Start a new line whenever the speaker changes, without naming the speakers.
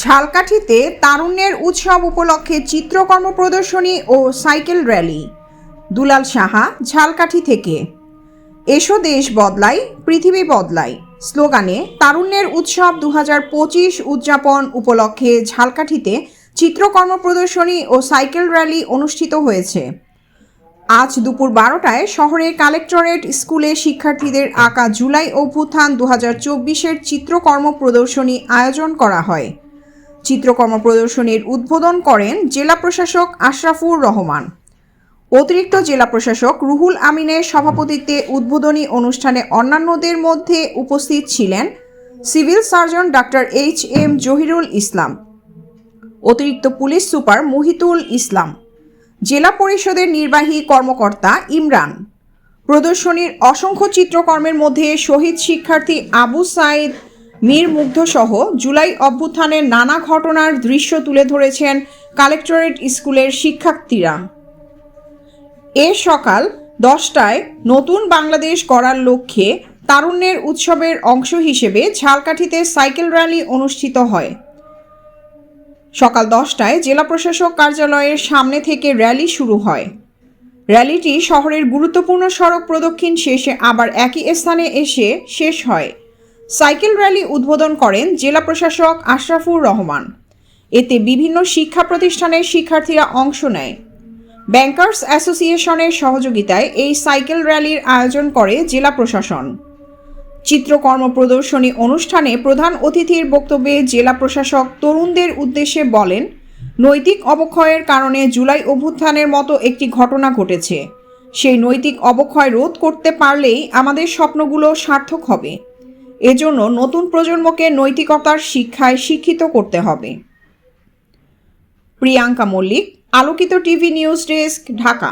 ঝালকাঠিতে তারুণ্যের উৎসব উপলক্ষে চিত্রকর্ম প্রদর্শনী ও সাইকেল র্যালি দুলাল সাহা ঝালকাঠি থেকে এসো দেশ বদলাই পৃথিবী বদলাই স্লোগানে তারুণ্যের উৎসব দু উদযাপন উপলক্ষে ঝালকাঠিতে চিত্রকর্ম প্রদর্শনী ও সাইকেল র্যালি অনুষ্ঠিত হয়েছে আজ দুপুর বারোটায় শহরের কালেক্টরেট স্কুলে শিক্ষার্থীদের আঁকা জুলাই অভ্যুত্থান দু হাজার চব্বিশের চিত্রকর্ম প্রদর্শনী আয়োজন করা হয় চিত্রকর্ম প্রদর্শনীর উদ্বোধন করেন জেলা প্রশাসক আশরাফুর রহমান অতিরিক্ত জেলা প্রশাসক রুহুল আমিনের সভাপতিত্বে উদ্বোধনী অনুষ্ঠানে অন্যান্যদের মধ্যে উপস্থিত ছিলেন civil surgeon doctor H M Zahirul Islam অতিরিক্ত পুলিশ সুপার মুহিতুল ইসলাম জেলা পরিষদের নির্বাহী কর্মকর্তা ইমরান প্রদর্শনীর অসংখ্য চিত্রকর্মের মধ্যে শহীদ শিক্ষার্থী আবু সাইদ মীর মুগ্ধসহ জুলাই অভ্যুত্থানের নানা ঘটনার দৃশ্য তুলে ধরেছেন কালেক্টরেট স্কুলের শিক্ষার্থীরা এ সকাল দশটায় নতুন বাংলাদেশ করার লক্ষ্যে তারুণ্যের উৎসবের অংশ হিসেবে ঝালকাঠিতে সাইকেল র্যালি অনুষ্ঠিত হয় সকাল দশটায় জেলা প্রশাসক কার্যালয়ের সামনে থেকে র্যালি শুরু হয় র্যালিটি শহরের গুরুত্বপূর্ণ সড়ক প্রদক্ষিণ শেষে আবার একই স্থানে এসে শেষ হয় সাইকেল র্যালি উদ্বোধন করেন জেলা প্রশাসক আশরাফুর রহমান এতে বিভিন্ন শিক্ষা প্রতিষ্ঠানের শিক্ষার্থীরা অংশ নেয় ব্যাংকার্স অ্যাসোসিয়েশনের সহযোগিতায় এই সাইকেল র্যালির আয়োজন করে জেলা প্রশাসন চিত্রকর্ম প্রদর্শনী অনুষ্ঠানে প্রধান অতিথির বক্তব্যে জেলা প্রশাসক তরুণদের উদ্দেশ্যে বলেন নৈতিক অবক্ষয়ের কারণে জুলাই অভ্যুত্থানের মতো একটি ঘটনা ঘটেছে সেই নৈতিক অবক্ষয় রোধ করতে পারলেই আমাদের স্বপ্নগুলো সার্থক হবে এজন্য নতুন প্রজন্মকে নৈতিকতার শিক্ষায় শিক্ষিত করতে হবে প্রিয়াঙ্কা মল্লিক আলোকিত টিভি নিউজ ডেস্ক ঢাকা